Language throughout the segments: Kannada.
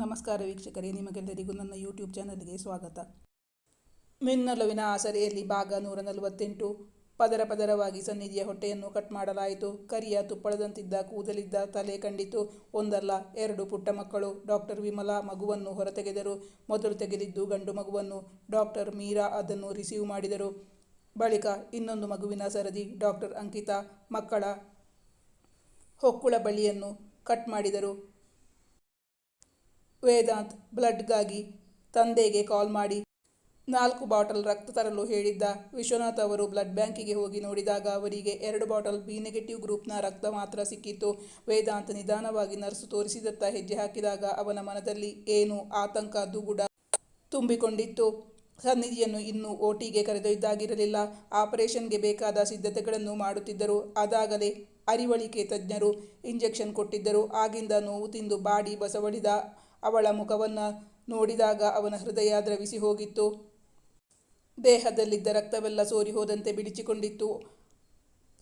ನಮಸ್ಕಾರ ವೀಕ್ಷಕರೇ, ನಿಮಗೆಲ್ಲರಿಗೂ ನನ್ನ ಯೂಟ್ಯೂಬ್ ಚಾನಲ್ಗೆ ಸ್ವಾಗತ. ಮಿನ್ನಲುವಿನ ಆಸರೆಯಲ್ಲಿ ಭಾಗ ನೂರ ನಲವತ್ತೆಂಟು ಪದರ ಪದರವಾಗಿ ಸನ್ನಿಧಿಯ ಹೊಟ್ಟೆಯನ್ನು ಕಟ್ ಮಾಡಲಾಯಿತು. ಕರಿಯ ತುಪ್ಪಳದಂತಿದ್ದ, ಕೂದಲಿದ್ದ ತಲೆ ಕಂಡಿತು. ಒಂದಲ್ಲ, ಎರಡು ಪುಟ್ಟ ಮಕ್ಕಳು. ಡಾಕ್ಟರ್ ವಿಮಲಾ ಮಗುವನ್ನು ಹೊರತೆಗೆದರು. ಮೊದಲು ತೆಗೆದಿದ್ದು ಗಂಡು ಮಗುವನ್ನು. ಡಾಕ್ಟರ್ ಮೀರಾ ಅದನ್ನು ರಿಸೀವ್ ಮಾಡಿದರು. ಬಳಿಕ ಇನ್ನೊಂದು ಮಗುವಿನ ಸರದಿ, ಡಾಕ್ಟರ್ ಅಂಕಿತಾ ಮಕ್ಕಳ ಹೊಕ್ಕುಳ ಬಳಿಯನ್ನು ಕಟ್ ಮಾಡಿದರು. ವೇದಾಂತ್ ಬ್ಲಡ್ಗಾಗಿ ತಂದೆಗೆ ಕಾಲ್ ಮಾಡಿ ನಾಲ್ಕು ಬಾಟಲ್ ರಕ್ತ ತರಲು ಹೇಳಿದ್ದ. ವಿಶ್ವನಾಥ್ ಅವರು ಬ್ಲಡ್ ಬ್ಯಾಂಕಿಗೆ ಹೋಗಿ ನೋಡಿದಾಗ ಅವರಿಗೆ ಎರಡು ಬಾಟಲ್ ಬಿ ನೆಗೆಟಿವ್ ಗ್ರೂಪ್ನ ರಕ್ತ ಮಾತ್ರ ಸಿಕ್ಕಿತ್ತು. ವೇದಾಂತ್ ನಿಧಾನವಾಗಿ ನರ್ಸು ತೋರಿಸಿದತ್ತ ಹೆಜ್ಜೆ ಹಾಕಿದಾಗ ಅವನ ಮನದಲ್ಲಿ ಏನು ಆತಂಕ, ದುಗುಡ ತುಂಬಿಕೊಂಡಿತ್ತು. ಸನ್ನಿಧಿಯನ್ನು ಇನ್ನೂ ಓಟಿಗೆ ಕರೆದೊಯ್ದಾಗಿರಲಿಲ್ಲ. ಆಪರೇಷನ್ಗೆ ಬೇಕಾದ ಸಿದ್ಧತೆಗಳನ್ನು ಮಾಡುತ್ತಿದ್ದರು. ಅದಾಗಲೇ ಅರಿವಳಿಕೆ ತಜ್ಞರು ಇಂಜೆಕ್ಷನ್ ಕೊಟ್ಟಿದ್ದರು. ಆಗಿಂದ ನೋವು ತಿಂದು ಬಾಡಿ ಬಸವಳಿದ ಅವಳ ಮುಖವನ್ನು ನೋಡಿದಾಗ ಅವನ ಹೃದಯ ದ್ರವಿಸಿ ಹೋಗಿತ್ತು. ದೇಹದಲ್ಲಿದ್ದ ರಕ್ತವೆಲ್ಲ ಸೋರಿ ಹೋದಂತೆ ಬಿಡಿಚಿಕೊಂಡಿತ್ತು.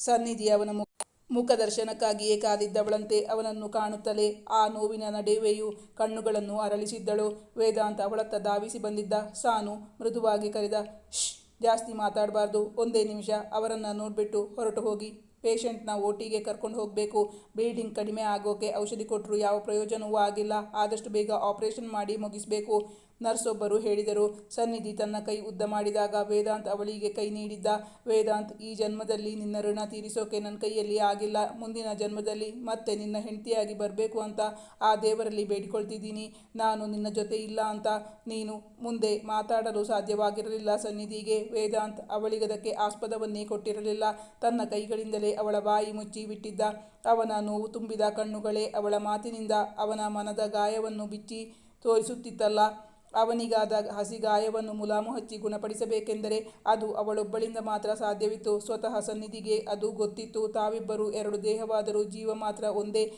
ಸನ್ನಿಧಿ ಅವನ ಮುಖ ಮುಖದರ್ಶನಕ್ಕಾಗಿಯೇ ಕಾದಿದ್ದವಳಂತೆ ಅವನನ್ನು ಕಾಣುತ್ತಲೇ ಆ ನೋವಿನ ನಡುವೆಯೂ ಕಣ್ಣುಗಳನ್ನು ಅರಳಿಸಿದ್ದಳು. ವೇದಾಂತ ಅವಳತ್ತ ಧಾವಿಸಿ ಬಂದಿದ್ದ ಸಾನು ಮೃದುವಾಗಿ ಕರೆದ ಶ್ ಜಾಸ್ತಿ ಮಾತಾಡಬಾರ್ದು. ಒಂದೇ ನಿಮಿಷ ಅವರನ್ನು ನೋಡಿಬಿಟ್ಟು ಹೊರಟು ಹೋಗಿ. ಪೇಷಂಟ್ನ ಟಿಗೆ ಕರ್ಕೊಂಡು ಹೋಗಬೇಕು. ಬ್ಲೀಡಿಂಗ್ ಕಡಿಮೆ ಆಗೋಕೆ ಔಷಧಿ ಕೊಟ್ಟರು ಯಾವ ಪ್ರಯೋಜನವೂ ಆಗಿಲ್ಲ. ಆದಷ್ಟು ಬೇಗ ಆಪರೇಷನ್ ಮಾಡಿ ಮುಗಿಸಬೇಕು. ನರ್ಸ್ ಒಬ್ಬರು ಹೇಳಿದರು, ಸನ್ನಿಧಿ ತನ್ನ ಕೈ ಉದ್ದ ಮಾಡಿದಾಗ ವೇದಾಂತ್ ಅವಳಿಗೆ ಕೈ ನೀಡಿದ್ದ. ವೇದಾಂತ್, ಈ ಜನ್ಮದಲ್ಲಿ ನಿನ್ನ ಋಣ ತೀರಿಸೋಕೆ ನನ್ನ ಕೈಯಲ್ಲಿ ಆಗಿಲ್ಲ. ಮುಂದಿನ ಜನ್ಮದಲ್ಲಿ ಮತ್ತೆ ನಿನ್ನ ಹೆಂಡತಿಯಾಗಿ ಬರಬೇಕು ಅಂತ ಆ ದೇವರಲ್ಲಿ ಬೇಡಿಕೊಳ್ತಿದ್ದೀನಿ. ನಾನು ನಿನ್ನ ಜೊತೆ ಇಲ್ಲ ಅಂತ ನೀನು ಮುಂದೆ ಮಾತಾಡಲು ಸಾಧ್ಯವಾಗಿರಲಿಲ್ಲ ಸನ್ನಿಧಿಗೆ. ವೇದಾಂತ್ ಅವಳಿಗದಕ್ಕೆ ಆಸ್ಪದವನ್ನೇ ಕೊಟ್ಟಿರಲಿಲ್ಲ. ತನ್ನ ಕೈಗಳಿಂದಲೇ ಅವಳ ಬಾಯಿ ಮುಚ್ಚಿ ಬಿಟ್ಟಿದ್ದ. ಅವನ ನೋವು ತುಂಬಿದ ಕಣ್ಣುಗಳೇ ಅವಳ ಮಾತಿನಿಂದ ಅವನ ಮನದ ಗಾಯವನ್ನು ಬಿಚ್ಚಿ ತೋರಿಸುತ್ತಿತ್ತಲ್ಲ. ಅವನಿಗಾದ ಹಸಿಗಾಯವನ್ನು ಮುಲಾಮು ಹಚ್ಚಿ ಗುಣಪಡಿಸಬೇಕೆಂದರೆ ಅದು ಅವಳೊಬ್ಬಳಿಂದ ಮಾತ್ರ ಸಾಧ್ಯವಿತ್ತು. ಸ್ವತಃ ಸನ್ನಿಧಿಗೆ ಅದು ಗೊತ್ತಿತ್ತು. ತಾವಿಬ್ಬರು ಎರಡು ದೇಹವಾದರೂ ಜೀವ ಮಾತ್ರ ಒಂದೇ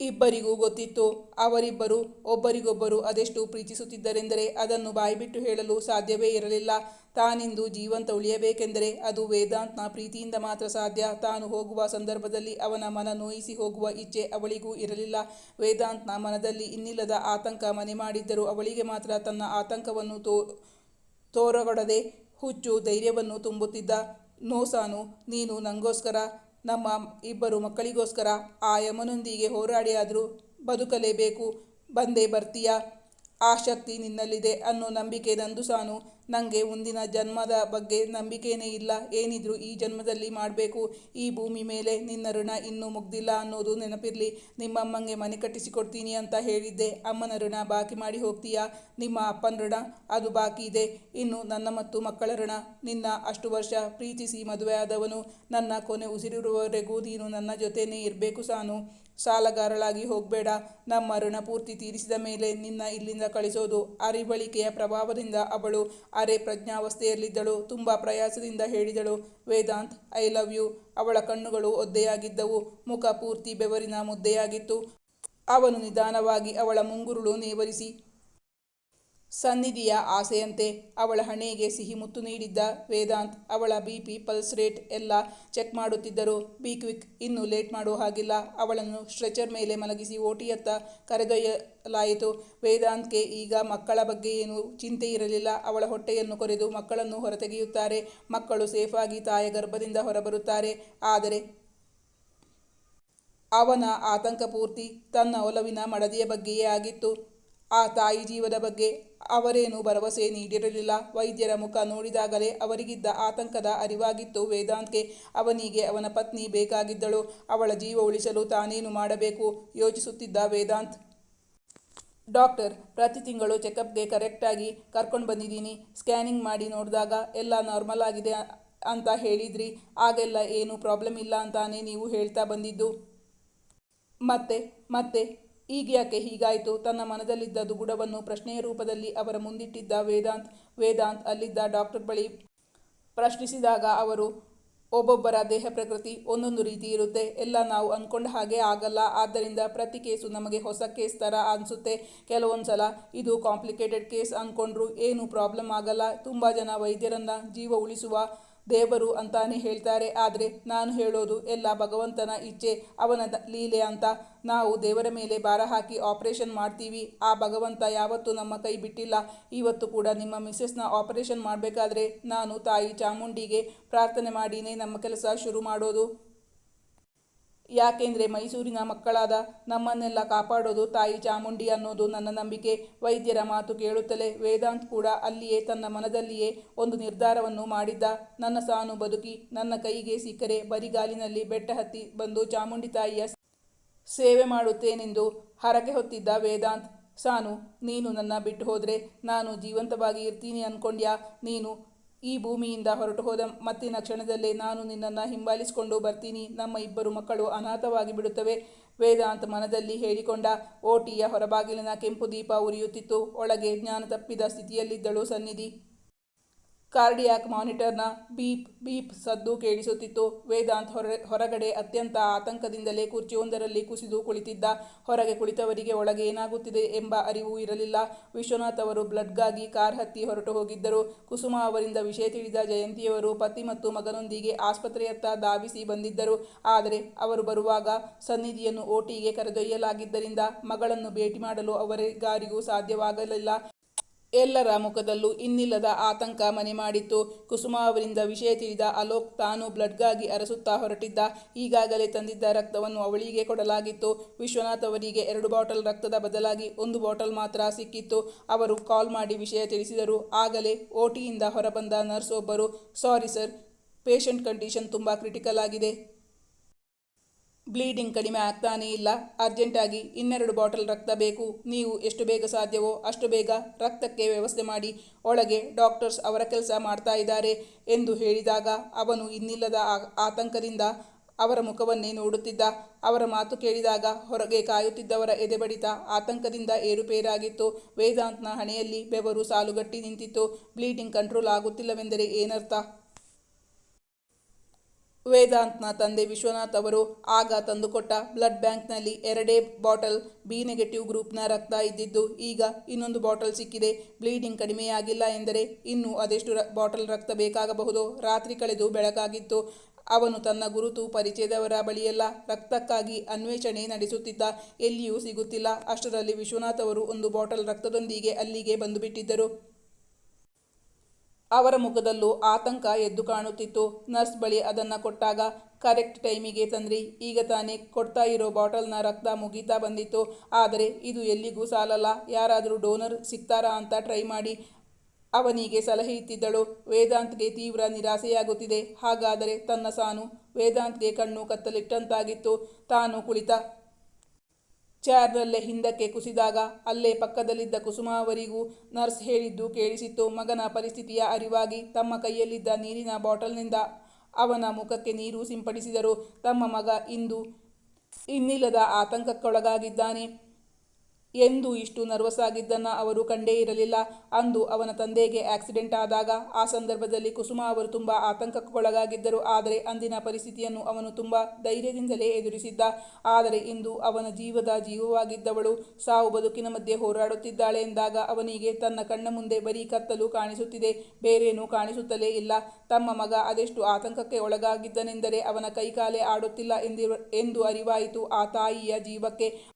ಇಬ್ಬರಿಗೂ ಗೊತ್ತಿತ್ತು. ಅವರಿಬ್ಬರು ಒಬ್ಬರಿಗೊಬ್ಬರು ಅದೆಷ್ಟು ಪ್ರೀತಿಸುತ್ತಿದ್ದರೆಂದರೆ ಅದನ್ನು ಬಾಯಿಬಿಟ್ಟು ಹೇಳಲು ಸಾಧ್ಯವೇ ಇರಲಿಲ್ಲ. ತಾನಿಂದು ಜೀವಂತ ಉಳಿಯಬೇಕೆಂದರೆ ಅದು ವೇದಾಂತ್ನ ಪ್ರೀತಿಯಿಂದ ಮಾತ್ರ ಸಾಧ್ಯ. ತಾನು ಹೋಗುವ ಸಂದರ್ಭದಲ್ಲಿ ಅವನ ಮನ ನೋಯಿಸಿ ಹೋಗುವ ಇಚ್ಛೆ ಅವಳಿಗೂ ಇರಲಿಲ್ಲ. ವೇದಾಂತ್ನ ಮನದಲ್ಲಿ ಇನ್ನಿಲ್ಲದ ಆತಂಕ ಮನೆ ಮಾಡಿದ್ದರೂ ಅವಳಿಗೆ ಮಾತ್ರ ತನ್ನ ಆತಂಕವನ್ನು ತೋ, ತೋರಗೊಡದೆ ಹುಚ್ಚು ಧೈರ್ಯವನ್ನು ತುಂಬುತ್ತಿದ್ದ. ನೋಸಾನು ನೀನು ನಂಗೋಸ್ಕರ ನಮ್ಮ ಇಬ್ಬರು ಮಕ್ಕಳಿಗೋಸ್ಕರ ಆ ಯಮನೊಂದಿಗೆ ಹೋರಾಡಿಯಾದರೂ ಬದುಕಲೇಬೇಕು. ಬಂದೇ ಬರ್ತೀಯಾ? ಆ ಶಕ್ತಿ ನಿನ್ನಲ್ಲಿದೆ ಅನ್ನೋ ನಂಬಿಕೆ ನಂದು ಸಾನು ನನಗೆ ಮುಂದಿನ ಜನ್ಮದ ಬಗ್ಗೆ ನಂಬಿಕೆಯೇ ಇಲ್ಲ. ಏನಿದ್ರು ಈ ಜನ್ಮದಲ್ಲಿ ಮಾಡಬೇಕು. ಈ ಭೂಮಿ ಮೇಲೆ ನಿನ್ನ ಋಣ ಇನ್ನೂ ಮುಗ್ದಿಲ್ಲ ಅನ್ನೋದು ನೆನಪಿರಲಿ. ನಿಮ್ಮಮ್ಮಂಗೆ ಮನೆ ಕಟ್ಟಿಸಿಕೊಡ್ತೀನಿ ಅಂತ ಹೇಳಿದ್ದೆ. ಅಮ್ಮನ ಋಣ ಬಾಕಿ ಮಾಡಿ ಹೋಗ್ತೀಯಾ? ನಿಮ್ಮ ಅಪ್ಪನ ಋಣ? ಅದು ಬಾಕಿ ಇದೆ. ಇನ್ನು ನನ್ನ ಮತ್ತು ಮಕ್ಕಳ ಋಣ. ನಿನ್ನ ಅಷ್ಟು ವರ್ಷ ಪ್ರೀತಿಸಿ ಮದುವೆಯಾದವನು. ನನ್ನ ಕೊನೆ ಉಸಿರಿರುವವರೆಗೂ ನೀನು ನನ್ನ ಜೊತೆನೇ ಇರಬೇಕು ಸಾನು. ಸಾಲಗಾರಳಾಗಿ ಹೋಗಬೇಡ. ನಮ್ಮ ಋಣ ಪೂರ್ತಿ ತೀರಿಸಿದ ಮೇಲೆ ನಿನ್ನ ಇಲ್ಲಿಂದ ಕಳಿಸೋದು. ಅರಿವಳಿಕೆಯ ಪ್ರಭಾವದಿಂದ ಅವಳು ಅರೆ ಪ್ರಜ್ಞಾವಸ್ಥೆಯಲ್ಲಿದ್ದಳು. ತುಂಬ ಪ್ರಯಾಸದಿಂದ ಹೇಳಿದಳು, ವೇದಾಂತ್, ಐ ಲವ್ ಯು. ಅವಳ ಕಣ್ಣುಗಳು ಒದ್ದೆಯಾಗಿದ್ದವು. ಮುಖ ಪೂರ್ತಿ ಬೆವರಿನ ಮುದ್ದೆಯಾಗಿತ್ತು. ಅವನು ನಿಧಾನವಾಗಿ ಅವಳ ಮುಂಗುರುಳು ನೇವರಿಸಿ ಸನ್ನಿಧಿಯ ಆಸೆಯಂತೆ ಅವಳ ಹಣೆಗೆ ಸಿಹಿ ಮುತ್ತು ನೀಡಿದ್ದ ವೇದಾಂತ್ ಅವಳ ಬಿ ಪಿ ಪಲ್ಸ್ ರೇಟ್ ಎಲ್ಲ ಚೆಕ್ ಮಾಡುತ್ತಿದ್ದರು ಬಿ ಕ್ವಿಕ್ ಇನ್ನೂ ಲೇಟ್ ಮಾಡೋ ಹಾಗಿಲ್ಲ. ಅವಳನ್ನು ಸ್ಟ್ರೆಚರ್ ಮೇಲೆ ಮಲಗಿಸಿ ಓಟಿಯತ್ತ ಕರೆದೊಯ್ಯಲಾಯಿತು. ವೇದಾಂತ್ಗೆ ಈಗ ಮಕ್ಕಳ ಬಗ್ಗೆ ಏನು ಚಿಂತೆ ಇರಲಿಲ್ಲ. ಅವಳ ಹೊಟ್ಟೆಯನ್ನು ಕೊರೆದು ಮಕ್ಕಳನ್ನು ಹೊರತೆಗೆಯುತ್ತಾರೆ. ಮಕ್ಕಳು ಸೇಫಾಗಿ ತಾಯ ಗರ್ಭದಿಂದ ಹೊರಬರುತ್ತಾರೆ. ಆದರೆ ಅವನ ಆತಂಕ ಪೂರ್ತಿ ತನ್ನ ಒಲವಿನ ಮಡದಿಯ ಬಗ್ಗೆಯೇ ಆಗಿತ್ತು. ಆ ತಾಯಿ ಜೀವದ ಬಗ್ಗೆ ಅವರೇನು ಭರವಸೆ ನೀಡಿರಲಿಲ್ಲ. ವೈದ್ಯರ ಮುಖ ನೋಡಿದಾಗಲೇ ಅವರಿಗಿದ್ದ ಆತಂಕದ ಅರಿವಾಗಿತ್ತು. ವೇದಾಂತ್ಗೆ ಅವನಿಗೆ ಅವನ ಪತ್ನಿ ಬೇಕಾಗಿದ್ದಳು. ಅವಳ ಜೀವ ಉಳಿಸಲು ತಾನೇನು ಮಾಡಬೇಕು? ಯೋಚಿಸುತ್ತಿದ್ದ ವೇದಾಂತ್. ಡಾಕ್ಟರ್, ಪ್ರತಿ ತಿಂಗಳು ಚೆಕಪ್ಗೆ ಕರೆಕ್ಟಾಗಿ ಕರ್ಕೊಂಡು ಬಂದಿದ್ದೀನಿ. ಸ್ಕ್ಯಾನಿಂಗ್ ಮಾಡಿ ನೋಡಿದಾಗ ಎಲ್ಲ ನಾರ್ಮಲ್ ಆಗಿದೆ ಅಂತ ಹೇಳಿದ್ರಿ. ಆಗೆಲ್ಲ ಏನು ಪ್ರಾಬ್ಲಮ್ ಇಲ್ಲ ಅಂತಾನೆ ನೀವು ಹೇಳ್ತಾ ಬಂದಿದ್ದು. ಮತ್ತೆ ಮತ್ತೆ. ಈಗ ಯಾಕೆ ಹೀಗಾಯಿತು? ತನ್ನ ಮನದಲ್ಲಿದ್ದ ದುಗುಡವನ್ನು ಪ್ರಶ್ನೆಯ ರೂಪದಲ್ಲಿ ಅವರ ಮುಂದಿಟ್ಟಿದ್ದ ವೇದಾಂತ್ ವೇದಾಂತ್ ಅಲ್ಲಿದ್ದ ಡಾಕ್ಟರ್ ಬಳಿ ಪ್ರಶ್ನಿಸಿದಾಗ ಅವರು, ಒಬ್ಬೊಬ್ಬರ ದೇಹ ಪ್ರಕೃತಿ ಒಂದೊಂದು ರೀತಿ ಇರುತ್ತೆ. ಎಲ್ಲ ನಾವು ಅಂದ್ಕೊಂಡ ಹಾಗೆ ಆಗಲ್ಲ. ಆದ್ದರಿಂದ ಪ್ರತಿ ಕೇಸು ನಮಗೆ ಹೊಸ ಕೇಸ್ ಥರ ಅನಿಸುತ್ತೆ. ಕೆಲವೊಂದು ಸಲ ಇದು ಕಾಂಪ್ಲಿಕೇಟೆಡ್ ಕೇಸ್ ಅಂದ್ಕೊಂಡ್ರು ಏನು ಪ್ರಾಬ್ಲಮ್ ಆಗಲ್ಲ. ತುಂಬ ಜನ ವೈದ್ಯರನ್ನು ಜೀವ ಉಳಿಸುವ ದೇವರು ಅಂತಾನೆ ಹೇಳ್ತಾರೆ. ಆದರೆ ನಾನು ಹೇಳೋದು ಎಲ್ಲ ಭಗವಂತನ ಇಚ್ಛೆ, ಅವನ ಲೀಲೆ ಅಂತ. ನಾವು ದೇವರ ಮೇಲೆ ಭಾರ ಹಾಕಿ ಆಪರೇಷನ್ ಮಾಡ್ತೀವಿ. ಆ ಭಗವಂತ ಯಾವತ್ತೂ ನಮ್ಮ ಕೈ ಬಿಟ್ಟಿಲ್ಲ. ಇವತ್ತು ಕೂಡ ನಿಮ್ಮ ಮಿಸ್ಸಸ್ನ ಆಪರೇಷನ್ ಮಾಡಬೇಕಾದ್ರೆ ನಾನು ತಾಯಿ ಚಾಮುಂಡಿಗೆ ಪ್ರಾರ್ಥನೆ ಮಾಡಿನೇ ನಮ್ಮ ಕೆಲಸ ಶುರು ಮಾಡೋದು. ಯಾಕೆಂದರೆ ಮೈಸೂರಿನ ಮಕ್ಕಳಾದ ನಮ್ಮನ್ನೆಲ್ಲ ಕಾಪಾಡೋದು ತಾಯಿ ಚಾಮುಂಡಿ ಅನ್ನೋದು ನನ್ನ ನಂಬಿಕೆ. ವೈದ್ಯರ ಮಾತು ಕೇಳುತ್ತಲೇ ವೇದಾಂತ್ ಕೂಡ ಅಲ್ಲಿಯೇ ತನ್ನ ಮನದಲ್ಲಿಯೇ ಒಂದು ನಿರ್ಧಾರವನ್ನು ಮಾಡಿದ್ದ. ನನ್ನ ಸಾನು ಬದುಕಿ, ನನ್ನ ಕೈಗೆ ಸಿಕ್ಕರೆ ಬರಿಗಾಲಿನಲ್ಲಿ ಬೆಟ್ಟ ಹತ್ತಿ ಬಂದು ಚಾಮುಂಡಿ ತಾಯಿಯ ಸೇವೆ ಮಾಡುತ್ತೇನೆಂದು ಹರಕೆ ಹೊತ್ತಿದ್ದ ವೇದಾಂತ್, ಸಾನು, ನೀನು ನನ್ನ ಬಿಟ್ಟು ಹೋದರೆ ನಾನು ಜೀವಂತವಾಗಿ ಇರ್ತೀನಿ ಅನ್ಕೊಂಡ್ಯಾ? ನೀನು ಈ ಭೂಮಿಯಿಂದ ಹೊರಟು ಹೋದ ಮತ್ತಿನ ಕ್ಷಣದಲ್ಲೇ ನಾನು ನಿನ್ನನ್ನು ಹಿಂಬಾಲಿಸಿಕೊಂಡು ಬರ್ತೀನಿ. ನಮ್ಮ ಇಬ್ಬರು ಮಕ್ಕಳು ಅನಾಥವಾಗಿ ಬಿಡುತ್ತವೆ. ವೇದಾಂತ್ ಮನದಲ್ಲಿ ಹೇಳಿಕೊಂಡ ಓಟಿಯ ಹೊರಬಾಗಿಲಿನ ಕೆಂಪು ದೀಪ ಉರಿಯುತ್ತಿತ್ತು. ಒಳಗೆ ಜ್ಞಾನ ತಪ್ಪಿದ ಸ್ಥಿತಿಯಲ್ಲಿದ್ದಳು ಸನ್ನಿಧಿ. ಕಾರ್ಡಿಯಾಕ್ ಮಾನಿಟರ್ನ ಬೀಪ್ ಬೀಪ್ ಸದ್ದು ಕೇಳಿಸುತ್ತಿತ್ತು. ವೇದಾಂತ್ ಹೊರ, ಹೊರಗಡೆ ಅತ್ಯಂತ ಆತಂಕದಿಂದಲೇ ಕುರ್ಚಿಯೊಂದರಲ್ಲಿ ಕುಸಿದು ಕುಳಿತಿದ್ದ. ಹೊರಗೆ ಕುಳಿತವರಿಗೆ ಒಳಗೆ ಏನಾಗುತ್ತಿದೆ ಎಂಬ ಅರಿವು ಇರಲಿಲ್ಲ. ವಿಶ್ವನಾಥ್ ಅವರು ಬ್ಲಡ್ಗಾಗಿ ಕಾರ್ ಹತ್ತಿ ಹೊರಟು ಹೋಗಿದ್ದರು. ಕುಸುಮ ಅವರಿಂದ ವಿಷಯ ತಿಳಿದ ಜಯಂತಿಯವರು ಪತಿ ಮತ್ತು ಮಗನೊಂದಿಗೆ ಆಸ್ಪತ್ರೆಯತ್ತ ಧಾವಿಸಿ ಬಂದಿದ್ದರು. ಆದರೆ ಅವರು ಬರುವಾಗ ಸನ್ನಿಧಿಯನ್ನು ಓಟಿಗೆ ಕರೆದೊಯ್ಯಲಾಗಿದ್ದರಿಂದ ಮಗಳನ್ನು ಭೇಟಿ ಮಾಡಲು ಅವರಿಗಾರಿಗೂ ಸಾಧ್ಯವಾಗಲಿಲ್ಲ. ಎಲ್ಲರ ಮುಖದಲ್ಲೂ ಇನ್ನಿಲ್ಲದ ಆತಂಕ ಮನೆ ಮಾಡಿತ್ತು. ಕುಸುಮ ಅವರಿಂದ ವಿಷಯ ತಿಳಿದ ಅಲೋಕ್ ತಾನು ಬ್ಲಡ್ಗಾಗಿ ಅರಸುತ್ತಾ ಹೊರಟಿದ್ದ. ಈಗಾಗಲೇ ತಂದಿದ್ದ ರಕ್ತವನ್ನು ಅವಳಿಗೆ ಕೊಡಲಾಗಿತ್ತು. ವಿಶ್ವನಾಥ್ ಅವರಿಗೆ ಎರಡು ಬಾಟಲ್ ರಕ್ತದ ಬದಲಾಗಿ ಒಂದು ಬಾಟಲ್ ಮಾತ್ರ ಸಿಕ್ಕಿತ್ತು. ಅವರು ಕಾಲ್ ಮಾಡಿ ವಿಷಯ ತಿಳಿಸಿದರು. ಆಗಲೇ ಓಟಿಯಿಂದ ಹೊರಬಂದ ನರ್ಸ್ ಒಬ್ಬರು, ಸಾರಿ ಸರ್, ಪೇಷಂಟ್ ಕಂಡೀಷನ್ ತುಂಬ ಕ್ರಿಟಿಕಲ್ ಆಗಿದೆ. ಬ್ಲೀಡಿಂಗ್ ಕಡಿಮೆ ಆಗ್ತಾನೇ ಇಲ್ಲ. ಅರ್ಜೆಂಟಾಗಿ ಇನ್ನೆರಡು ಬಾಟಲ್ ರಕ್ತ ಬೇಕು. ನೀವು ಎಷ್ಟು ಬೇಗ ಸಾಧ್ಯವೋ ಅಷ್ಟು ಬೇಗ ರಕ್ತಕ್ಕೆ ವ್ಯವಸ್ಥೆ ಮಾಡಿ ಒಳಗೆ ಡಾಕ್ಟರ್ಸ್ ಅವರ ಕೆಲಸ ಮಾಡ್ತಾ ಇದ್ದಾರೆ ಎಂದು ಹೇಳಿದಾಗ ಅವನು ಇನ್ನಿಲ್ಲದ ಆತಂಕದಿಂದ ಅವರ ಮುಖವನ್ನೇ ನೋಡುತ್ತಿದ್ದ. ಅವರ ಮಾತು ಕೇಳಿದಾಗ ಹೊರಗೆ ಕಾಯುತ್ತಿದ್ದವರ ಎದೆಬಡಿತ ಆತಂಕದಿಂದ ಏರುಪೇರಾಗಿತ್ತು. ವೇದಾಂತ್ನ ಹಣೆಯಲ್ಲಿ ಬೆವರು ಸಾಲುಗಟ್ಟಿ ನಿಂತಿತ್ತು. ಬ್ಲೀಡಿಂಗ್ ಕಂಟ್ರೋಲ್ ಆಗುತ್ತಿಲ್ಲವೆಂದರೆ ಏನರ್ಥ? ವೇದಾಂತ್ನ ತಂದೆ ವಿಶ್ವನಾಥ್ ಅವರು ಆಗ ತಂದುಕೊಟ್ಟ ಬ್ಲಡ್ ಬ್ಯಾಂಕ್ನಲ್ಲಿ ಎರಡೇ ಬಾಟಲ್ ಬಿ ನೆಗೆಟಿವ್ ಗ್ರೂಪ್ನ ರಕ್ತ ಇದ್ದಿದ್ದು, ಈಗ ಇನ್ನೊಂದು ಬಾಟಲ್ ಸಿಕ್ಕಿದೆ. ಬ್ಲೀಡಿಂಗ್ ಕಡಿಮೆಯಾಗಿಲ್ಲ ಎಂದರೆ ಇನ್ನೂ ಅದೆಷ್ಟು ಬಾಟಲ್ ರಕ್ತ ಬೇಕಾಗಬಹುದು? ರಾತ್ರಿ ಕಳೆದು ಬೆಳಕಾಗಿತ್ತು. ಅವನು ತನ್ನ ಗುರುತು ಪರಿಚಯದವರ ಬಳಿಯೆಲ್ಲ, ರಕ್ತಕ್ಕಾಗಿ ಅನ್ವೇಷಣೆ ನಡೆಸುತ್ತಿದ್ದ. ಎಲ್ಲಿಯೂ ಸಿಗುತ್ತಿಲ್ಲ. ಅಷ್ಟರಲ್ಲಿ ವಿಶ್ವನಾಥ್ ಅವರು ಒಂದು ಬಾಟಲ್ ರಕ್ತದೊಂದಿಗೆ ಅಲ್ಲಿಗೆ ಬಂದುಬಿಟ್ಟಿದ್ದರು. ಅವರ ಮುಖದಲ್ಲೂ ಆತಂಕ ಎದ್ದು ಕಾಣುತ್ತಿತ್ತು. ನರ್ಸ್ ಬಳಿ ಅದನ್ನು ಕೊಟ್ಟಾಗ, ಕರೆಕ್ಟ್ ಟೈಮಿಗೆ ತಂದ್ರಿ. ಈಗ ತಾನೇ ಕೊಡ್ತಾ ಇರೋ ಬಾಟಲ್ನ ರಕ್ತ ಮುಗೀತಾ ಬಂದಿತ್ತು. ಆದರೆ ಇದು ಎಲ್ಲಿಗೂ ಸಾಲಲ್ಲ. ಯಾರಾದರೂ ಡೋನರ್ ಸಿಗ್ತಾರಾ ಅಂತ ಟ್ರೈ ಮಾಡಿ. ಅವನಿಗೆ ಸಲಹೆ ಇತ್ತಿದ್ದಳು ವೇದಾಂತ್ಗೆ ತೀವ್ರ ನಿರಾಸೆಯಾಗುತ್ತಿದೆ. ಹಾಗಾದರೆ ತನ್ನ ಸಾನು ವೇದಾಂತ್ಗೆ ಕಣ್ಣು ಕತ್ತಲಿಟ್ಟಂತಾಗಿತ್ತು. ತಾನು ಕುಳಿತ ಚೇರ್ನಲ್ಲೇ ಹಿಂದಕ್ಕೆ ಕುಸಿದಾಗ ಅಲ್ಲೇ ಪಕ್ಕದಲ್ಲಿದ್ದ ಕುಸುಮ ಅವರಿಗೂ ನರ್ಸ್ ಹೇಳಿದ್ದು ಕೇಳಿಸಿತ್ತು. ಮಗನ ಪರಿಸ್ಥಿತಿಯ ಅರಿವಾಗಿ ತಮ್ಮ ಕೈಯಲ್ಲಿದ್ದ ನೀರಿನ ಬಾಟಲ್ನಿಂದ ಅವನ ಮುಖಕ್ಕೆ ನೀರು ಸಿಂಪಡಿಸಿದರು. ತಮ್ಮ ಮಗ ಇಂದು ಇನ್ನಿಲ್ಲದ ಆತಂಕಕ್ಕೊಳಗಾಗಿದ್ದಾನೆ. ಎಂದು ಇಷ್ಟು ನರ್ವಸ್ ಆಗಿದ್ದನ್ನು ಅವರು ಕಂಡೇ ಇರಲಿಲ್ಲ. ಅಂದು ಅವನ ತಂದೆಗೆ ಆಕ್ಸಿಡೆಂಟ್ ಆದಾಗ ಆ ಸಂದರ್ಭದಲ್ಲಿ ಕುಸುಮ ಅವರು ತುಂಬ ಆತಂಕಕ್ಕೊಳಗಾಗಿದ್ದರು. ಆದರೆ ಅಂದಿನ ಪರಿಸ್ಥಿತಿಯನ್ನು ಅವನು ತುಂಬ ಧೈರ್ಯದಿಂದಲೇ ಎದುರಿಸಿದ್ದ. ಆದರೆ ಇಂದು ಅವನ ಜೀವದ ಜೀವವಾಗಿದ್ದವಳು ಸಾವು ಬದುಕಿನ ಮಧ್ಯೆ ಹೋರಾಡುತ್ತಿದ್ದಾಳೆ ಎಂದಾಗ ಅವನಿಗೆ ತನ್ನ ಕಣ್ಣ ಮುಂದೆ ಬರೀ ಕತ್ತಲು ಕಾಣಿಸುತ್ತಿದೆ. ಬೇರೇನೂ ಕಾಣಿಸುತ್ತಲೇ ಇಲ್ಲ. ತಮ್ಮ ಮಗ ಅದೆಷ್ಟು ಆತಂಕಕ್ಕೆ ಒಳಗಾಗಿದ್ದನೆಂದರೆ ಅವನ ಕೈಕಾಲೆ ಆಡುತ್ತಿಲ್ಲ ಎಂದಿರು ಎಂದು ಅರಿವಾಯಿತು ಆ ತಾಯಿಯ ಜೀವಕ್ಕೆ.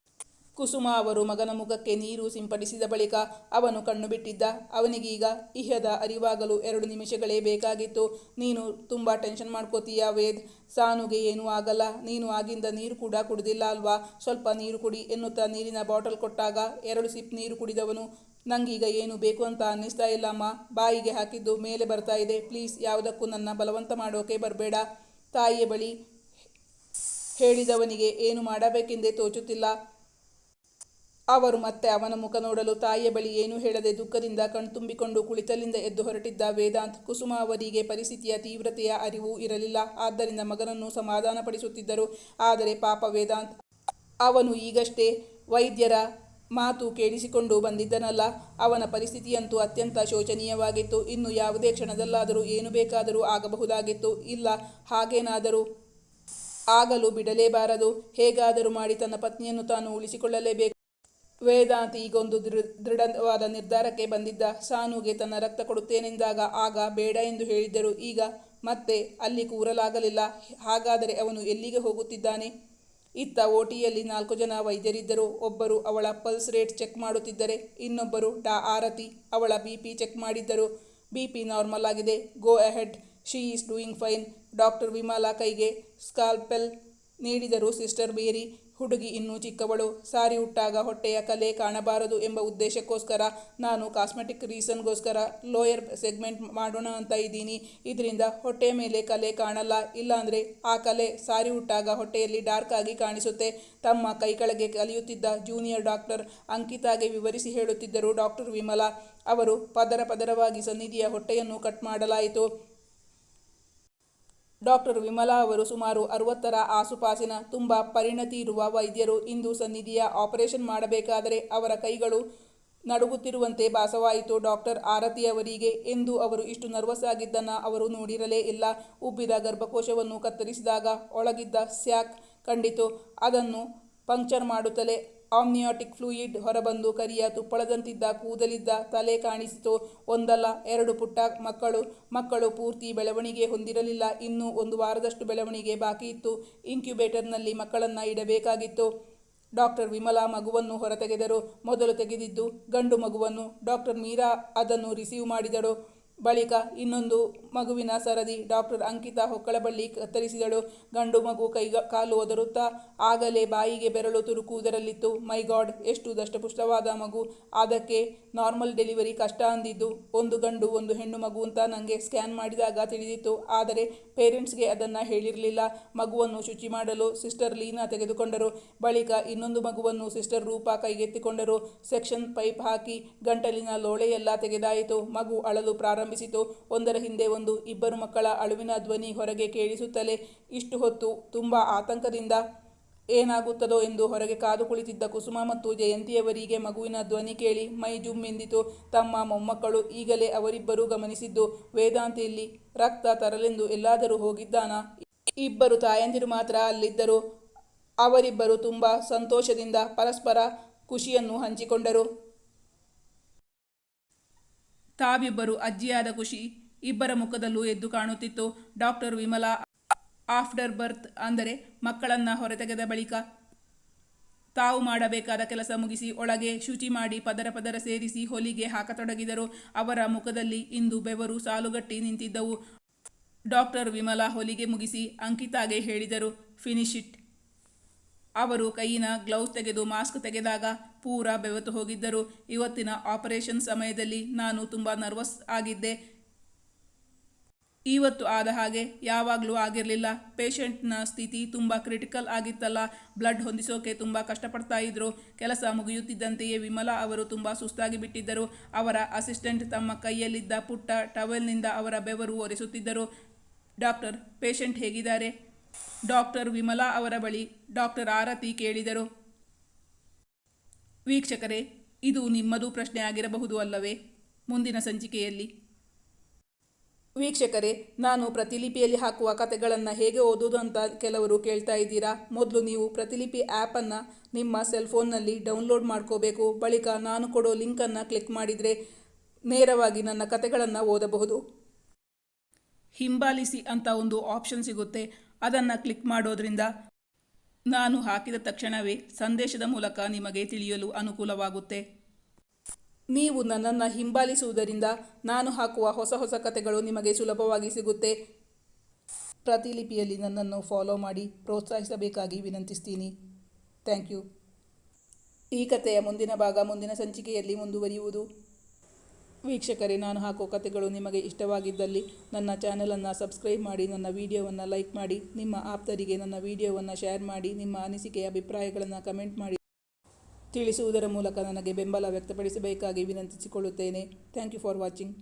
ಕುಸುಮ ಅವರು ಮಗನ ಮುಖಕ್ಕೆ ನೀರು ಸಿಂಪಡಿಸಿದ ಬಳಿಕ ಅವನು ಕಣ್ಣು ಬಿಟ್ಟಿದ್ದ ಅವನಿಗೀಗ ಇಹದ ಅರಿವಾಗಲು ಎರಡು ನಿಮಿಷಗಳೇ ಬೇಕಾಗಿತ್ತು. ನೀನು ತುಂಬ ಟೆನ್ಷನ್ ಮಾಡ್ಕೋತೀಯ ವೇದ್? ಸಾನುಗೆ ಏನೂ ಆಗಲ್ಲ. ನೀನು ಆಗಿಂದ ನೀರು ಕೂಡ ಕುಡಿದಿಲ್ಲ ಅಲ್ವಾ? ಸ್ವಲ್ಪ ನೀರು ಕುಡಿ ಎನ್ನುತ್ತಾ ನೀರಿನ ಬಾಟಲ್ ಕೊಟ್ಟಾಗ ಎರಡು ಸಿಪ್ ನೀರು ಕುಡಿದವನು, ನಂಗೀಗ ಏನು ಬೇಕು ಅಂತ ಅನ್ನಿಸ್ತಾ ಇಲ್ಲ ಅಮ್ಮ. ಬಾಯಿಗೆ ಹಾಕಿದ್ದು ಮೇಲೆ ಬರ್ತಾ ಇದೆ. ಪ್ಲೀಸ್ ಯಾವುದಕ್ಕೂ ನನ್ನ ಬಲವಂತ ಮಾಡೋಕೆ ಬರಬೇಡ. ತಾಯಿಯ ಬಳಿ ಹೇಳಿದವನಿಗೆ, ಏನು ಮಾಡಬೇಕೆಂದೇ ತೋಚುತ್ತಿಲ್ಲ. ಅವರು ಮತ್ತೆ ಅವನ ಮುಖ ನೋಡಲು ತಾಯಿಯ ಬಳಿ ಏನೂ ಹೇಳದೆ ದುಃಖದಿಂದ ಕಣ್ತುಂಬಿಕೊಂಡು ಕುಳಿತಲ್ಲಿಂದ ಎದ್ದು ಹೊರಟಿದ್ದ ವೇದಾಂತ್ ಕುಸುಮ ಅವರಿಗೆ ಪರಿಸ್ಥಿತಿಯ ತೀವ್ರತೆಯ ಅರಿವು ಇರಲಿಲ್ಲ. ಆದ್ದರಿಂದ ಮಗನನ್ನು ಸಮಾಧಾನಪಡಿಸುತ್ತಿದ್ದರು. ಆದರೆ ಪಾಪ ವೇದಾಂತ್ ಅವನು ಈಗಷ್ಟೇ ವೈದ್ಯರ ಮಾತು ಕೇಳಿಸಿಕೊಂಡು ಬಂದಿದ್ದನಲ್ಲ. ಅವನ ಪರಿಸ್ಥಿತಿಯಂತೂ ಅತ್ಯಂತ ಶೋಚನೀಯವಾಗಿತ್ತು. ಇನ್ನು ಯಾವುದೇ ಕ್ಷಣದಲ್ಲಾದರೂ ಏನು ಬೇಕಾದರೂ ಆಗಬಹುದಾಗಿತ್ತು. ಇಲ್ಲ, ಹಾಗೇನಾದರೂ ಆಗಲು ಬಿಡಲೇಬಾರದು. ಹೇಗಾದರೂ ಮಾಡಿ ತನ್ನ ಪತ್ನಿಯನ್ನು ತಾನು ಉಳಿಸಿಕೊಳ್ಳಲೇಬೇಕು. ವೇದಾಂತ್ ಈಗೊಂದು ದೃಢವಾದ ನಿರ್ಧಾರಕ್ಕೆ ಬಂದಿದ್ದ. ಸಾನುಗೆ ತನ್ನ ರಕ್ತ ಕೊಡುತ್ತೇನೆಂದಾಗ ಆಗ ಬೇಡ ಎಂದು ಹೇಳಿದ್ದರು. ಈಗ ಮತ್ತೆ ಅಲ್ಲಿ ಕೂರಲಾಗಲಿಲ್ಲ. ಹಾಗಾದರೆ ಅವನು ಎಲ್ಲಿಗೆ ಹೋಗುತ್ತಿದ್ದಾನೆ? ಇತ್ತ ಓಟಿಯಲ್ಲಿ ನಾಲ್ಕು ಜನ ವೈದ್ಯರಿದ್ದರು. ಒಬ್ಬರು ಅವಳ ಪಲ್ಸ್ ರೇಟ್ ಚೆಕ್ ಮಾಡುತ್ತಿದ್ದರೆ, ಇನ್ನೊಬ್ಬರು ಡಾ ಆರತಿ ಅವಳ ಬಿ ಪಿ ಚೆಕ್ ಮಾಡಿದ್ದರು. ಬಿ ಪಿ ನಾರ್ಮಲ್ ಆಗಿದೆ. Go ahead. She is doing fine. Doctor Vimala ಕೈಗೆ ಸ್ಕಾಲ್ಪೆಲ್ ನೀಡಿದರು ಸಿಸ್ಟರ್ ಮೇರಿ. ಹುಡುಗಿ ಇನ್ನೂ ಚಿಕ್ಕವಳು. ಸಾರಿ ಹುಟ್ಟಾಗ ಹೊಟ್ಟೆಯ ಕಲೆ ಕಾಣಬಾರದು ಎಂಬ ಉದ್ದೇಶಕ್ಕೋಸ್ಕರ ನಾನು ಕಾಸ್ಮೆಟಿಕ್ ರೀಸನ್ಗೋಸ್ಕರ ಲೋಯರ್ ಸೆಗ್ಮೆಂಟ್ ಮಾಡೋಣ ಅಂತ ಇದ್ದೀನಿ. ಇದರಿಂದ ಹೊಟ್ಟೆಯ ಮೇಲೆ ಕಲೆ ಕಾಣಲ್ಲ. ಇಲ್ಲಾಂದರೆ ಆ ಕಲೆ ಸಾರಿ ಹುಟ್ಟಾಗ ಹೊಟ್ಟೆಯಲ್ಲಿ ಡಾರ್ಕ್ ಆಗಿ ಕಾಣಿಸುತ್ತೆ. ತಮ್ಮ ಕೈ ಕೆಳಗೆ ಕಲಿಯುತ್ತಿದ್ದ ಜೂನಿಯರ್ ಡಾಕ್ಟರ್ ಅಂಕಿತಾಗೆ ವಿವರಿಸಿ ಹೇಳುತ್ತಿದ್ದರು ಡಾಕ್ಟರ್ ವಿಮಲಾ. ಅವರು ಪದರ ಪದರವಾಗಿ ಸನ್ನಿಧಿಯ ಹೊಟ್ಟೆಯನ್ನು ಕಟ್ ಮಾಡಲಾಯಿತು. ಡಾಕ್ಟರ್ ವಿಮಲಾ ಅವರು ಸುಮಾರು ಅರವತ್ತರ ಆಸುಪಾಸಿನ ತುಂಬ ಪರಿಣತಿ ಇರುವ ವೈದ್ಯರು ಇಂದು ಸನ್ನಿಧಿಯ ಆಪರೇಷನ್ ಮಾಡಬೇಕಾದರೆ ಅವರ ಕೈಗಳು ನಡುಗುತ್ತಿರುವಂತೆ ಭಾಸವಾಯಿತು. ಡಾಕ್ಟರ್ ಆರತಿ ಅವರಿಗೆ ಎಂದು ಅವರು ಇಷ್ಟು ನರ್ವಸ್ ಆಗಿದ್ದನ್ನು ಅವರು ನೋಡಿರಲೇ ಇಲ್ಲ. ಉಬ್ಬಿದ ಗರ್ಭಕೋಶವನ್ನು ಕತ್ತರಿಸಿದಾಗ ಒಳಗಿದ್ದ ಸ್ಯಾಕ್ ಕಂಡಿತು. ಅದನ್ನು ಪಂಕ್ಚರ್ ಮಾಡುತ್ತಲೇ ಆಮ್ನಿಯಾಟಿಕ್ ಫ್ಲೂಯಿಡ್ ಹೊರಬಂದು ಕರಿಯ ತುಪ್ಪಳದಂತಿದ್ದ ಕೂದಲಿದ್ದ ತಲೆ ಕಾಣಿಸಿತು. ಒಂದಲ್ಲ, ಎರಡು ಪುಟ್ಟ ಮಕ್ಕಳು. ಮಕ್ಕಳು ಪೂರ್ತಿ ಬೆಳವಣಿಗೆ ಹೊಂದಿರಲಿಲ್ಲ. ಇನ್ನೂ ಒಂದು ವಾರದಷ್ಟು ಬೆಳವಣಿಗೆ ಬಾಕಿ ಇತ್ತು. ಇನ್ಕ್ಯುಬೇಟರ್ನಲ್ಲಿ ಮಕ್ಕಳನ್ನು ಇಡಬೇಕಾಗಿತ್ತು. ಡಾಕ್ಟರ್ ವಿಮಲಾ ಮಗುವನ್ನು ಹೊರತೆಗೆದರು. ಮೊದಲು ತೆಗೆದಿದ್ದು ಗಂಡು ಮಗುವನ್ನು ಡಾಕ್ಟರ್ ಮೀರಾ ಅದನ್ನು ರಿಸೀವ್ ಮಾಡಿದಳು ಬಳಿಕ ಇನ್ನೊಂದು ಮಗುವಿನ ಸರದಿ ಡಾಕ್ಟರ್ ಅಂಕಿತಾ ಹೊಕ್ಕಳಬಳ್ಳಿ ಕತ್ತರಿಸಿದಳು. ಗಂಡು ಮಗು ಕೈಗ ಕಾಲು ಒದರುತ್ತಾ ಆಗಲೇ ಬಾಯಿಗೆ ಬೆರಳು ತುರುಕುವುದರಲ್ಲಿತ್ತು. ಮೈ ಗಾಡ್, ಎಷ್ಟು ದಷ್ಟಪುಷ್ಟವಾದ ಮಗು. ಅದಕ್ಕೆ ನಾರ್ಮಲ್ ಡೆಲಿವರಿ ಕಷ್ಟ ಅಂದಿದ್ದು, ಒಂದು ಗಂಡು, ಒಂದು ಹೆಣ್ಣು ಮಗು ಅಂತ ನನಗೆ ಸ್ಕ್ಯಾನ್ ಮಾಡಿದಾಗ ತಿಳಿದಿತ್ತು. ಆದರೆ ಪೇರೆಂಟ್ಸ್ಗೆ ಅದನ್ನು ಹೇಳಿರಲಿಲ್ಲ. ಮಗುವನ್ನು ಶುಚಿ ಮಾಡಲು ಸಿಸ್ಟರ್ ಲೀನಾ ತೆಗೆದುಕೊಂಡರು. ಬಳಿಕ ಇನ್ನೊಂದು ಮಗುವನ್ನು ಸಿಸ್ಟರ್ ರೂಪ ಕೈಗೆತ್ತಿಕೊಂಡರು. ಸೆಕ್ಷನ್ ಪೈಪ್ ಹಾಕಿ ಗಂಟಲಿನ ಲೋಳೆಯೆಲ್ಲ ತೆಗೆದಾಯಿತು. ಮಗು ಅಳಲು ಪ್ರಾರಂಭಿಸಿತು. ಒಂದರ ಹಿಂದೆ ಒಂದು ಇಬ್ಬರು ಮಕ್ಕಳ ಅಳುವಿನ ಧ್ವನಿ ಹೊರಗೆ ಕೇಳಿಸುತ್ತಲೇ ಇಷ್ಟು ಹೊತ್ತು ತುಂಬ ಆತಂಕದಿಂದ ಏನಾಗುತ್ತದೋ ಎಂದು ಹೊರಗೆ ಕಾದು ಕುಳಿತಿದ್ದ ಕುಸುಮ ಮತ್ತು ಜಯಂತಿಯವರಿಗೆ ಮಗುವಿನ ಧ್ವನಿ ಕೇಳಿ ಮೈ ಜುಮ್ ಎಂದಿತು. ತಮ್ಮ ಮೊಮ್ಮಕ್ಕಳು ಈಗಲೇ ಅವರಿಬ್ಬರು ಗಮನಿಸಿದ್ದು ವೇದಾಂತಿಯಲ್ಲಿ ರಕ್ತ ತರಲೆಂದು ಎಲ್ಲಾದರೂ ಹೋಗಿದ್ದಾನ? ಇಬ್ಬರು ತಾಯಂದಿರು ಮಾತ್ರ ಅಲ್ಲಿದ್ದರು. ಅವರಿಬ್ಬರು ತುಂಬ ಸಂತೋಷದಿಂದ ಪರಸ್ಪರ ಖುಷಿಯನ್ನು ಹಂಚಿಕೊಂಡರು. ತಾವಿಬ್ಬರು ಅಜ್ಜಿಯಾದ ಖುಷಿ ಇಬ್ಬರ ಮುಖದಲ್ಲೂ ಎದ್ದು ಕಾಣುತ್ತಿತ್ತು. ಡಾಕ್ಟರ್ ವಿಮಲಾ ಆಫ್ಟರ್ ಬರ್ತ್ ಅಂದರೆ ಮಕ್ಕಳನ್ನು ಹೊರತೆಗೆದ ಬಳಿಕ ತಾವು ಮಾಡಬೇಕಾದ ಕೆಲಸ ಮುಗಿಸಿ ಒಳಗೆ ಶುಚಿ ಮಾಡಿ ಪದರ ಪದರ ಸೇರಿಸಿ ಹೊಲಿಗೆ ಹಾಕತೊಡಗಿದರು. ಅವರ ಮುಖದಲ್ಲಿ ಇಂದು ಬೆವರು ಸಾಲುಗಟ್ಟಿ ನಿಂತಿದ್ದವು. ಡಾಕ್ಟರ್ ವಿಮಲಾ ಹೊಲಿಗೆ ಮುಗಿಸಿ ಅಂಕಿತಾಗೆ ಹೇಳಿದರು ಫಿನಿಶ್ ಇಟ್ ಅವರು ಕೈಯಿನ ಗ್ಲೌಸ್ ತೆಗೆದು ಮಾಸ್ಕ್ ತೆಗೆದಾಗ ಪೂರ ಬೆವತು ಹೋಗಿದ್ದರು. ಇವತ್ತಿನ ಆಪರೇಷನ್ ಸಮಯದಲ್ಲಿ ನಾನು ತುಂಬ ನರ್ವಸ್ ಆಗಿದ್ದೆ. ಇವತ್ತು ಆದ ಹಾಗೆ ಯಾವಾಗಲೂ ಆಗಿರಲಿಲ್ಲ. ಪೇಷಂಟ್ನ ಸ್ಥಿತಿ ತುಂಬ ಕ್ರಿಟಿಕಲ್ ಆಗಿತ್ತಲ್ಲ. ಬ್ಲಡ್ ಹೊಂದಿಸೋಕೆ ತುಂಬ ಕಷ್ಟಪಡ್ತಾ ಇದ್ದರು ಕೆಲಸ ಮುಗಿಯುತ್ತಿದ್ದಂತೆಯೇ ವಿಮಲಾ ಅವರು ತುಂಬ ಸುಸ್ತಾಗಿ ಬಿಟ್ಟಿದ್ದರು. ಅವರ ಅಸಿಸ್ಟೆಂಟ್ ತಮ್ಮ ಕೈಯಲ್ಲಿದ್ದ ಪುಟ್ಟ ಟವೆಲ್ನಿಂದ ಅವರ ಬೆವರು ಒರೆಸುತ್ತಿದ್ದರು. ಡಾಕ್ಟರ್, ಪೇಷಂಟ್ ಹೇಗಿದ್ದಾರೆ? ಡಾಕ್ಟರ್ ವಿಮಲಾ ಅವರ ಬಳಿ ಡಾಕ್ಟರ್ ಆರತಿ ಕೇಳಿದರು. ವೀಕ್ಷಕರೇ, ಇದು ನಿಮ್ಮದು ಪ್ರಶ್ನೆ ಆಗಿರಬಹುದು ಅಲ್ಲವೇ? ಮುಂದಿನ ಸಂಚಿಕೆಯಲ್ಲಿ. ವೀಕ್ಷಕರೇ, ನಾನು ಪ್ರತಿಲಿಪಿಯಲ್ಲಿ ಹಾಕುವ ಕತೆಗಳನ್ನು ಹೇಗೆ ಓದೋದು ಅಂತ ಕೆಲವರು ಕೇಳ್ತಾ ಇದ್ದೀರಾ? ಮೊದಲು ನೀವು ಪ್ರತಿಲಿಪಿ ಆ್ಯಪನ್ನು ನಿಮ್ಮ ಸೆಲ್ಫೋನ್ನಲ್ಲಿ ಡೌನ್ಲೋಡ್ ಮಾಡ್ಕೋಬೇಕು. ಬಳಿಕ ನಾನು ಕೊಡೋ ಲಿಂಕನ್ನು ಕ್ಲಿಕ್ ಮಾಡಿದರೆ ನೇರವಾಗಿ ನನ್ನ ಕತೆಗಳನ್ನು ಓದಬಹುದು. ಹಿಂಬಾಲಿಸಿ ಅಂತ ಒಂದು ಆಪ್ಷನ್ ಸಿಗುತ್ತೆ. ಅದನ್ನು ಕ್ಲಿಕ್ ಮಾಡೋದ್ರಿಂದ ನಾನು ಹಾಕಿದ ತಕ್ಷಣವೇ ಸಂದೇಶದ ಮೂಲಕ ನಿಮಗೆ ತಿಳಿಯಲು ಅನುಕೂಲವಾಗುತ್ತೆ. ನೀವು ನನ್ನನ್ನು ಹಿಂಬಾಲಿಸುವುದರಿಂದ ನಾನು ಹಾಕುವ ಹೊಸ ಹೊಸ ಕಥೆಗಳು ನಿಮಗೆ ಸುಲಭವಾಗಿ ಸಿಗುತ್ತೆ. ಪ್ರತಿಲಿಪಿಯಲ್ಲಿ ನನ್ನನ್ನು ಫಾಲೋ ಮಾಡಿ ಪ್ರೋತ್ಸಾಹಿಸಬೇಕಾಗಿ ವಿನಂತಿಸ್ತೀನಿ. ಥ್ಯಾಂಕ್ ಯು ಈ ಕಥೆಯ ಮುಂದಿನ ಭಾಗ ಮುಂದಿನ ಸಂಚಿಕೆಯಲ್ಲಿ ಮುಂದುವರಿಯುವುದು. ವೀಕ್ಷಕರೇ, ನಾನು ಹಾಕೋ ಕಥೆಗಳು ನಿಮಗೆ ಇಷ್ಟವಾಗಿದ್ದಲ್ಲಿ ನನ್ನ ಚಾನಲನ್ನು ಸಬ್ಸ್ಕ್ರೈಬ್ ಮಾಡಿ, ನನ್ನ ವಿಡಿಯೋವನ್ನು ಲೈಕ್ ಮಾಡಿ, ನಿಮ್ಮ ಆಪ್ತರಿಗೆ ನನ್ನ ವಿಡಿಯೋವನ್ನು ಶೇರ್ ಮಾಡಿ, ನಿಮ್ಮ ಅನಿಸಿಕೆಯ ಅಭಿಪ್ರಾಯಗಳನ್ನು ಕಮೆಂಟ್ ಮಾಡಿ. ತಿಳಿಸುವುದರ ಮೂಲಕ ನನಗೆ ಬೆಂಬಲ ವ್ಯಕ್ತಪಡಿಸಬೇಕಾಗಿ ವಿನಂತಿಸಿಕೊಳ್ಳುತ್ತೇನೆ. Thank you for watching